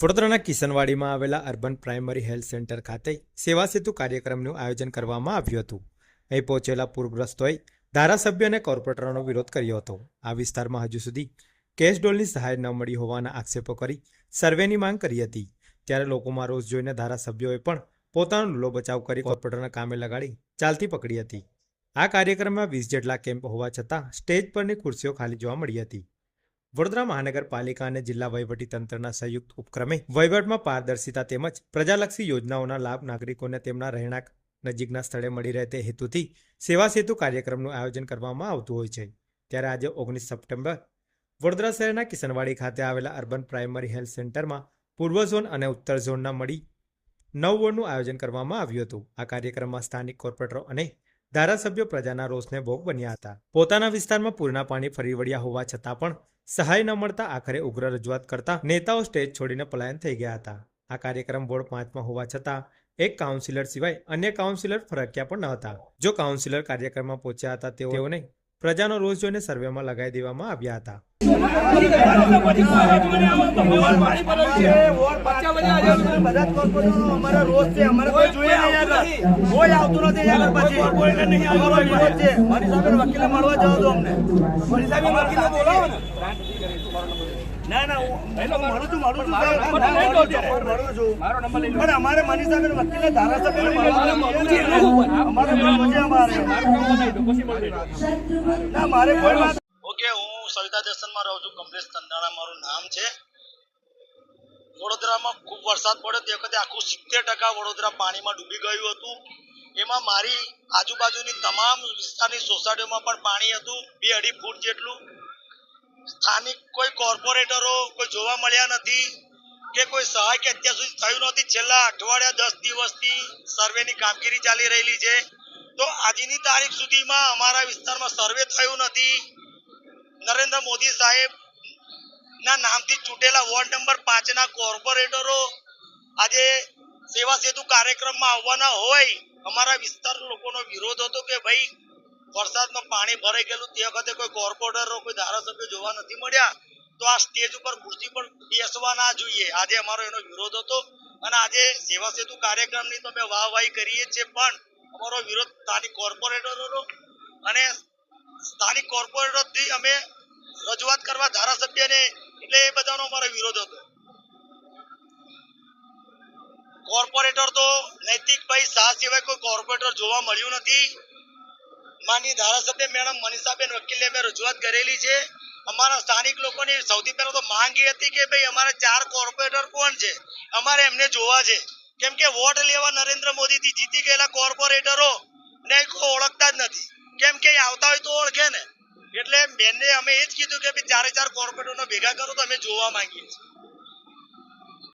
વડોદરાના કિશનવાડીમાં આવેલા urban primary health centre ખાતે સેવા સેતુ કાર્યક્રમનું આયોજન કરવામાં આવ્યું હતું. અહીં પહોંચેલા પૂરગ્રસ્તોએ ધારાસભ્ય અને કોર્પોરેટરનો વિરોધ કર્યો હતો. આ વિસ્તારમાં હજુ સુધી કેશ ડોલની સહાય ન મળી હોવાના આક્ષેપો કરી સર્વેની માંગ કરી હતી. ત્યારે લોકોમાં રોષ જોઈને ધારાસભ્યોએ પણ પોતાનો લૂલો બચાવ કરી કોર્પોરેટરના કામે લગાડી ચાલતી પકડી હતી. આ કાર્યક્રમમાં વીસ જેટલા કેમ્પ હોવા છતાં સ્ટેજ પરની ખુરશીઓ ખાલી જોવા મળી હતી. વડોદરા મહાનગરપાલિકા અને જિલ્લા તંત્રના સંયુક્ત ઉપક્રમે વહીવટમાં પારદર્શિતા તેમજ પ્રજાલક્ષી યોજનાઓના લાભ નાગરિકોને તેમના રહેણાંક નજીકના સ્થળે મળી રહે તે હેતુથી સેવા સેતુ કાર્યક્રમનું આયોજન કરવામાં આવતું હોય છે. ત્યારે આજે ઓગણીસ સપ્ટેમ્બર વડોદરા શહેરના કિશનવાડી ખાતે આવેલા અર્બન પ્રાઇમરી હેલ્થ સેન્ટરમાં પૂર્વ ઝોન અને ઉત્તર ઝોનના મળી નવ વોર્ડનું આયોજન કરવામાં આવ્યું હતું. આ કાર્યક્રમમાં સ્થાનિક કોર્પોરેટરો અને ધારાસભ્યો પ્રજાના રોષને ભોગ બન્યા હતા. પોતાના વિસ્તારમાં પૂરના પાણી ફરી વળ્યા હોવા છતાં પણ સહાય ન મળતા આખરે ઉગ્ર રજૂઆત કરતા નેતાઓ સ્ટેજ છોડીને પલાયન થઈ ગયા હતા. આ કાર્યક્રમ વોર્ડ પાંચમાં હોવા છતાં એક કાઉન્સિલર સિવાય અન્ય કાઉન્સિલર ફરક્યા પણ ન હતા. જો કાઉન્સિલર કાર્યક્રમમાં પહોંચ્યા હતા તેઓને પ્રજાનો રોષ જોઈને સર્વેમાં લગાવી દેવામાં આવ્યા હતા. અમારા કોઈ નહીં કોઈ નથી યાર પછી મારી જવા દો અમને મારી ને ના હું છું મળું છું સાહેબ. છું, અમારે મારી અમારે ના મારે કોઈ વાત સવિતા દર્શનમાં રહું છું. કમલેશ કંદાણા મારું નામ છે. વડોદરામાં ખૂબ વરસાદ પડ્યો. તે વખતે આખું સિત્તેર ટકા વડોદરા પાણીમાં ડૂબી ગયું હતું. એમાં મારી આજુબાજુની તમામ વિસ્તારની સોસાયટીઓમાં પણ પાણી હતું. બે અઢી ફૂટ જેટલું. સ્થાનિક કોઈ કોર્પોરેટરો કોઈ જોવા મળ્યા નથી કે કોઈ સહાય કે અત્યાર સુધી થયું નથી. છેલ્લા અઠવાડિયા દસ દિવસથી સર્વેની કામગીરી ચાલી રહેલી છે. તો આજની તારીખ સુધીમાં અમારા વિસ્તારમાં સર્વે થયું નથી. નરેન્દ્ર મોદી સાહેબ ના નામથી ચૂંટેલા વોર્ડ નંબર પાંચ ના કોર્પોરેટરો આજે સેવા સેતુ કાર્યક્રમમાં આવવાના હોય, અમારા વિસ્તાર લોકોનો વિરોધ હતો કે ભાઈ વરસાદમાં પાણી ભરાઈ ગયેલું, તે વખતે કોઈ કોર્પોરેટરો, કોઈ ધારાસભ્ય જોવા નથી મળ્યા, તો આ સ્ટેજ ઉપર ખુરશી પર બેસવા ના જોઈએ. આજે અમારો એનો વિરોધ હતો અને આજે સેવા સેતુ કાર્યક્રમની તો અમે વાહવાહી કરીએ છીએ, પણ અમારો વિરોધ સ્થાનિક કોર્પોરેટરોનો અને સ્થાનિક કોર્પોરેટરથી અમે રજૂઆત કરવા ધારાસભ્યને એટલે એ બધાનો અમારો વિરોધ હતો. કોર્પોરેટર તો નૈતિકભાઈ શાહ સિવાય કોઈ કોર્પોરેટર જોવા મળ્યું નથી. માની ધારાસભ્ય મેડમ મનીષાબેન વકીલે મેં રજૂઆત કરેલી છે. અમારા સ્થાનિક લોકોની સૌથી પહેલા તો માંગ એ હતી કે ભાઈ અમારા ચાર કોર્પોરેટર કોણ છે? અમારે એમને જોવા છે. કેમ કે વોટ લેવા નરેન્દ્ર મોદીથી જીતી ગયેલા કોર્પોરેટરો ને કોઈ ઓળખતા જ નથી. કેમ કે આવતા હોય તો ઓળખે ને. એટલે બેનને અમે એ જ કીધું કે ચારે ચાર કોર્પોરેટરનો ભેગા કરો તો અમે જોવા માંગીએ છીએ.